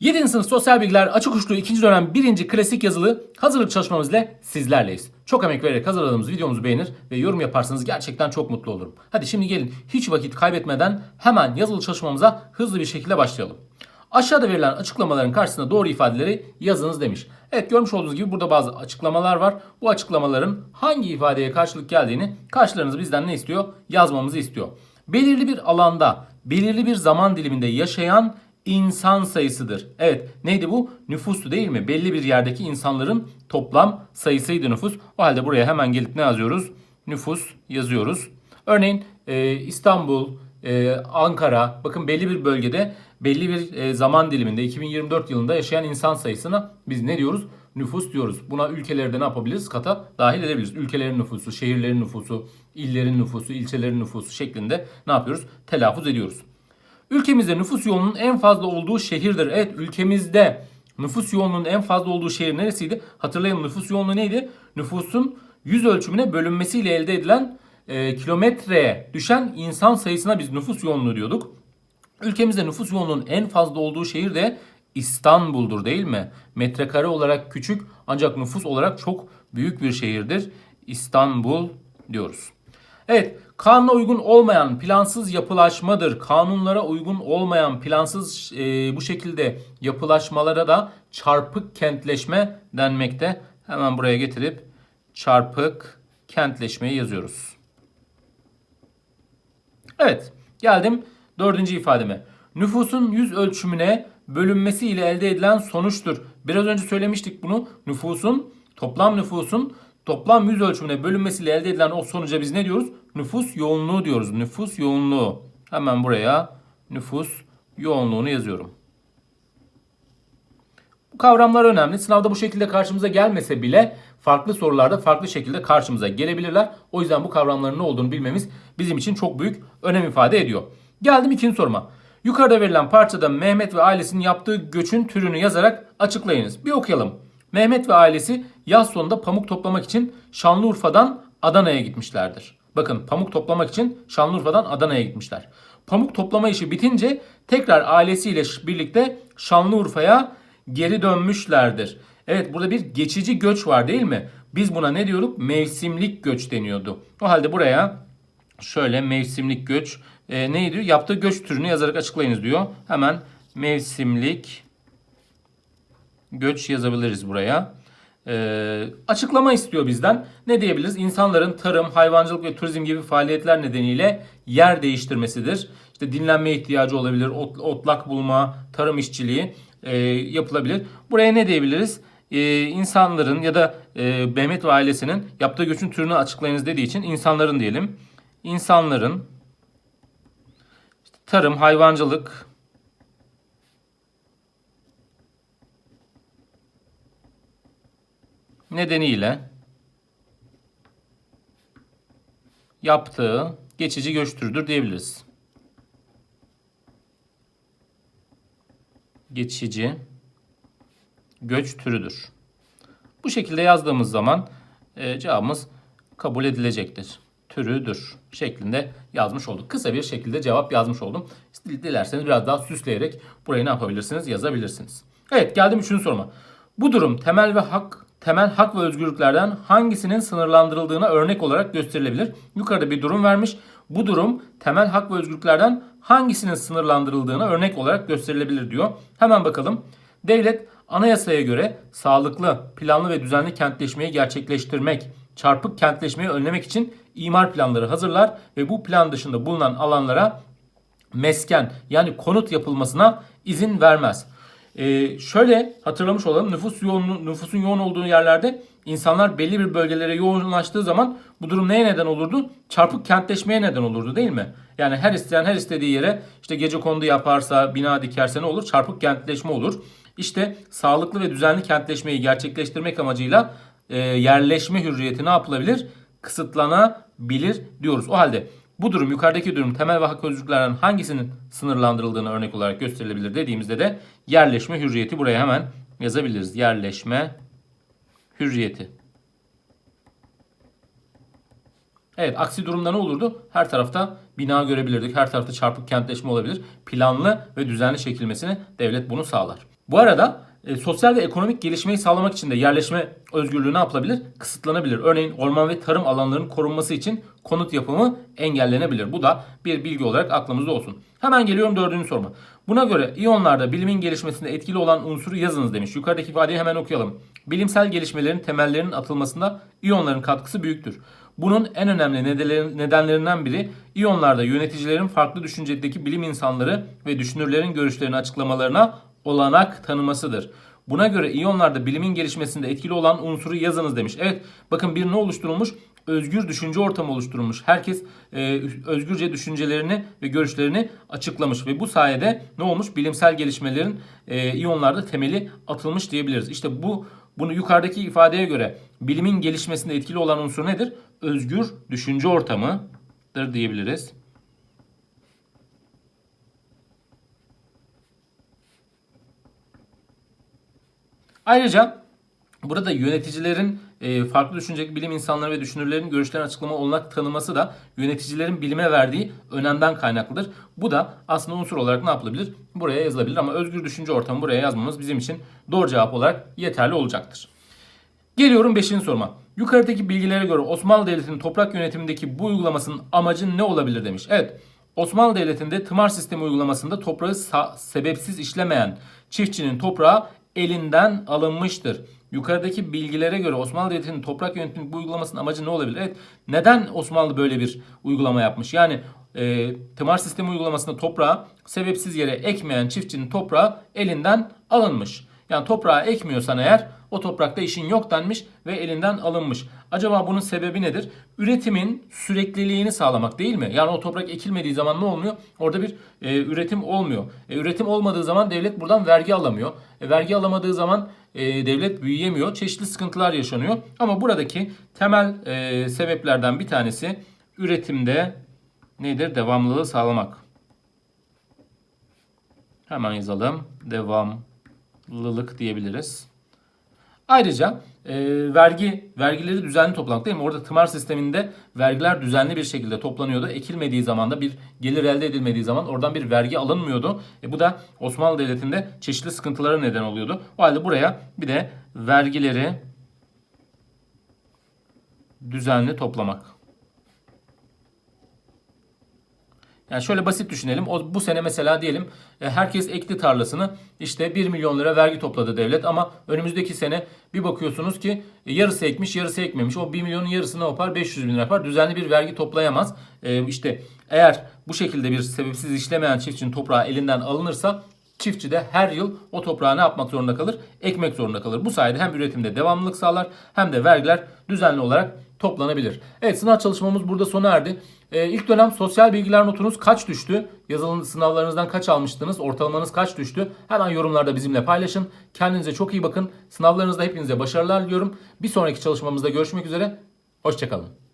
7. sınıf sosyal bilgiler açık uçlu 2. dönem 1. klasik yazılı hazırlık çalışmamız ile sizlerleyiz. Çok emek vererek hazırladığımız videomuzu beğenir ve yorum yaparsanız gerçekten çok mutlu olurum. Hadi şimdi gelin hiç vakit kaybetmeden hemen yazılı çalışmamıza hızlı bir şekilde başlayalım. Aşağıda verilen açıklamaların karşısında doğru ifadeleri yazınız demiş. Evet görmüş olduğunuz gibi burada bazı açıklamalar var. Bu açıklamaların hangi ifadeye karşılık geldiğini karşılarınız bizden ne istiyor? Yazmamızı istiyor. Belirli bir alanda, belirli bir zaman diliminde yaşayan insan sayısıdır. Evet neydi bu? Nüfustu değil mi? Belli bir yerdeki insanların toplam sayısıydı nüfus. O halde buraya hemen gelip ne yazıyoruz? Nüfus yazıyoruz. Örneğin e, İstanbul, e, Ankara bakın belli bir bölgede belli bir e, zaman diliminde 2024 yılında yaşayan insan sayısına biz ne diyoruz? Nüfus diyoruz. Buna ülkeleri de ne yapabiliriz? Kata dahil edebiliriz. Ülkelerin nüfusu, şehirlerin nüfusu, illerin nüfusu, ilçelerin nüfusu şeklinde ne yapıyoruz? Telaffuz ediyoruz. Ülkemizde nüfus yoğunluğunun en fazla olduğu şehirdir. Evet ülkemizde nüfus yoğunluğunun en fazla olduğu şehir neresiydi? Hatırlayalım nüfus yoğunluğu neydi? Nüfusun yüz ölçümüne bölünmesiyle elde edilen e, kilometreye düşen insan sayısına biz nüfus yoğunluğu diyorduk. Ülkemizde nüfus yoğunluğunun en fazla olduğu şehir de İstanbul'dur değil mi? Metrekare olarak küçük ancak nüfus olarak çok büyük bir şehirdir. İstanbul diyoruz. Evet, kanuna uygun olmayan plansız yapılaşmadır. Kanunlara uygun olmayan plansız e, bu şekilde yapılaşmalara da çarpık kentleşme denmekte. Hemen buraya getirip çarpık kentleşmeyi yazıyoruz. Evet, geldim dördüncü ifademe. Nüfusun yüz ölçümüne bölünmesi ile elde edilen sonuçtur. Biraz önce söylemiştik bunu. Nüfusun, toplam nüfusun toplam yüz ölçümüne bölünmesiyle elde edilen o sonuca biz ne diyoruz? Nüfus yoğunluğu diyoruz. Nüfus yoğunluğu. Hemen buraya nüfus yoğunluğunu yazıyorum. Bu kavramlar önemli. Sınavda bu şekilde karşımıza gelmese bile farklı sorularda farklı şekilde karşımıza gelebilirler. O yüzden bu kavramların ne olduğunu bilmemiz bizim için çok büyük önem ifade ediyor. Geldim ikinci soruma. Yukarıda verilen parçada Mehmet ve ailesinin yaptığı göçün türünü yazarak açıklayınız. Bir okuyalım. Mehmet ve ailesi yaz sonunda pamuk toplamak için Şanlıurfa'dan Adana'ya gitmişlerdir. Bakın pamuk toplamak için Şanlıurfa'dan Adana'ya gitmişler. Pamuk toplama işi bitince tekrar ailesiyle birlikte Şanlıurfa'ya geri dönmüşlerdir. Evet burada bir geçici göç var değil mi? Biz buna ne diyorduk? Mevsimlik göç deniyordu. O halde buraya şöyle mevsimlik göç e, neydi? Yaptığı göç türünü yazarak açıklayınız diyor. Hemen mevsimlik göç yazabiliriz buraya. Ee, açıklama istiyor bizden. Ne diyebiliriz? İnsanların tarım, hayvancılık ve turizm gibi faaliyetler nedeniyle yer değiştirmesidir. İşte dinlenme ihtiyacı olabilir, ot, otlak bulma, tarım işçiliği e, yapılabilir. Buraya ne diyebiliriz? Ee, insanların ya da e, Mehmet ve ailesinin yaptığı göçün türünü açıklayınız dediği için insanların diyelim. İnsanların işte tarım, hayvancılık, nedeniyle yaptığı geçici göç türüdür diyebiliriz. Geçici göç türüdür. Bu şekilde yazdığımız zaman e, cevabımız kabul edilecektir. Türüdür şeklinde yazmış olduk. Kısa bir şekilde cevap yazmış oldum. Dilerseniz biraz daha süsleyerek burayı ne yapabilirsiniz yazabilirsiniz. Evet geldim üçüncü soruma. Bu durum temel ve hak temel hak ve özgürlüklerden hangisinin sınırlandırıldığına örnek olarak gösterilebilir. Yukarıda bir durum vermiş. Bu durum temel hak ve özgürlüklerden hangisinin sınırlandırıldığına örnek olarak gösterilebilir diyor. Hemen bakalım. Devlet anayasaya göre sağlıklı, planlı ve düzenli kentleşmeyi gerçekleştirmek, çarpık kentleşmeyi önlemek için imar planları hazırlar ve bu plan dışında bulunan alanlara mesken yani konut yapılmasına izin vermez. Ee, şöyle hatırlamış olalım nüfus yoğun, nüfusun yoğun olduğu yerlerde insanlar belli bir bölgelere yoğunlaştığı zaman bu durum neye neden olurdu? Çarpık kentleşmeye neden olurdu değil mi? Yani her isteyen her istediği yere işte gece kondu yaparsa, bina dikerse ne olur? Çarpık kentleşme olur. İşte sağlıklı ve düzenli kentleşmeyi gerçekleştirmek amacıyla e, yerleşme hürriyeti ne yapılabilir? Kısıtlanabilir diyoruz. O halde bu durum yukarıdaki durum temel ve hak özgürlüklerden hangisinin sınırlandırıldığını örnek olarak gösterilebilir dediğimizde de yerleşme hürriyeti buraya hemen yazabiliriz. Yerleşme hürriyeti. Evet aksi durumda ne olurdu? Her tarafta bina görebilirdik. Her tarafta çarpık kentleşme olabilir. Planlı ve düzenli çekilmesini devlet bunu sağlar. Bu arada e, sosyal ve ekonomik gelişmeyi sağlamak için de yerleşme özgürlüğü ne yapılabilir? Kısıtlanabilir. Örneğin orman ve tarım alanlarının korunması için konut yapımı engellenebilir. Bu da bir bilgi olarak aklımızda olsun. Hemen geliyorum dördüncü soruma. Buna göre iyonlarda bilimin gelişmesinde etkili olan unsuru yazınız demiş. Yukarıdaki ifadeyi hemen okuyalım. Bilimsel gelişmelerin temellerinin atılmasında iyonların katkısı büyüktür. Bunun en önemli nedenleri- nedenlerinden biri iyonlarda yöneticilerin farklı düşüncedeki bilim insanları ve düşünürlerin görüşlerini açıklamalarına olanak tanımasıdır. Buna göre iyonlarda bilimin gelişmesinde etkili olan unsuru yazınız demiş. Evet bakın bir ne oluşturulmuş? Özgür düşünce ortamı oluşturulmuş. Herkes e, özgürce düşüncelerini ve görüşlerini açıklamış ve bu sayede ne olmuş? Bilimsel gelişmelerin e, iyonlarda temeli atılmış diyebiliriz. İşte bu bunu yukarıdaki ifadeye göre bilimin gelişmesinde etkili olan unsur nedir? Özgür düşünce ortamıdır diyebiliriz. Ayrıca burada yöneticilerin e, farklı düşünecek bilim insanları ve düşünürlerin görüşlerini açıklama olanak tanıması da yöneticilerin bilime verdiği önemden kaynaklıdır. Bu da aslında unsur olarak ne yapılabilir? Buraya yazılabilir ama özgür düşünce ortamı buraya yazmamız bizim için doğru cevap olarak yeterli olacaktır. Geliyorum 5. soruma. Yukarıdaki bilgilere göre Osmanlı Devleti'nin toprak yönetimindeki bu uygulamasının amacı ne olabilir demiş. Evet Osmanlı Devleti'nde tımar sistemi uygulamasında toprağı sebepsiz işlemeyen çiftçinin toprağı elinden alınmıştır. Yukarıdaki bilgilere göre Osmanlı Devleti'nin toprak yönetimindeki bu uygulamasının amacı ne olabilir? Evet neden Osmanlı böyle bir uygulama yapmış? Yani e, tımar sistemi uygulamasında toprağı sebepsiz yere ekmeyen çiftçinin toprağı elinden alınmış. Yani toprağı ekmiyorsan eğer o toprakta işin yok denmiş ve elinden alınmış. Acaba bunun sebebi nedir? Üretimin sürekliliğini sağlamak değil mi? Yani o toprak ekilmediği zaman ne olmuyor? Orada bir e, üretim olmuyor. E, üretim olmadığı zaman devlet buradan vergi alamıyor. E, vergi alamadığı zaman e, devlet büyüyemiyor. Çeşitli sıkıntılar yaşanıyor. Ama buradaki temel e, sebeplerden bir tanesi üretimde nedir? Devamlılığı sağlamak. Hemen yazalım. Devamlılık diyebiliriz. Ayrıca e, vergi vergileri düzenli toplamak değil mi? Orada tımar sisteminde vergiler düzenli bir şekilde toplanıyordu. Ekilmediği zaman da bir gelir elde edilmediği zaman oradan bir vergi alınmıyordu. E, bu da Osmanlı Devleti'nde çeşitli sıkıntılara neden oluyordu. O halde buraya bir de vergileri düzenli toplamak. Yani şöyle basit düşünelim. O, bu sene mesela diyelim e, herkes ekti tarlasını işte 1 milyon lira vergi topladı devlet ama önümüzdeki sene bir bakıyorsunuz ki e, yarısı ekmiş yarısı ekmemiş. O 1 milyonun yarısı ne yapar? 500 bin lira yapar. Düzenli bir vergi toplayamaz. E, işte eğer bu şekilde bir sebepsiz işlemeyen çiftçinin toprağı elinden alınırsa çiftçi de her yıl o toprağı ne yapmak zorunda kalır? Ekmek zorunda kalır. Bu sayede hem üretimde devamlılık sağlar hem de vergiler düzenli olarak toplanabilir. Evet sınav çalışmamız burada sona erdi. Ee, ilk dönem sosyal bilgiler notunuz kaç düştü? Yazılı sınavlarınızdan kaç almıştınız? Ortalamanız kaç düştü? Hemen yorumlarda bizimle paylaşın. Kendinize çok iyi bakın. Sınavlarınızda hepinize başarılar diliyorum. Bir sonraki çalışmamızda görüşmek üzere. Hoşçakalın.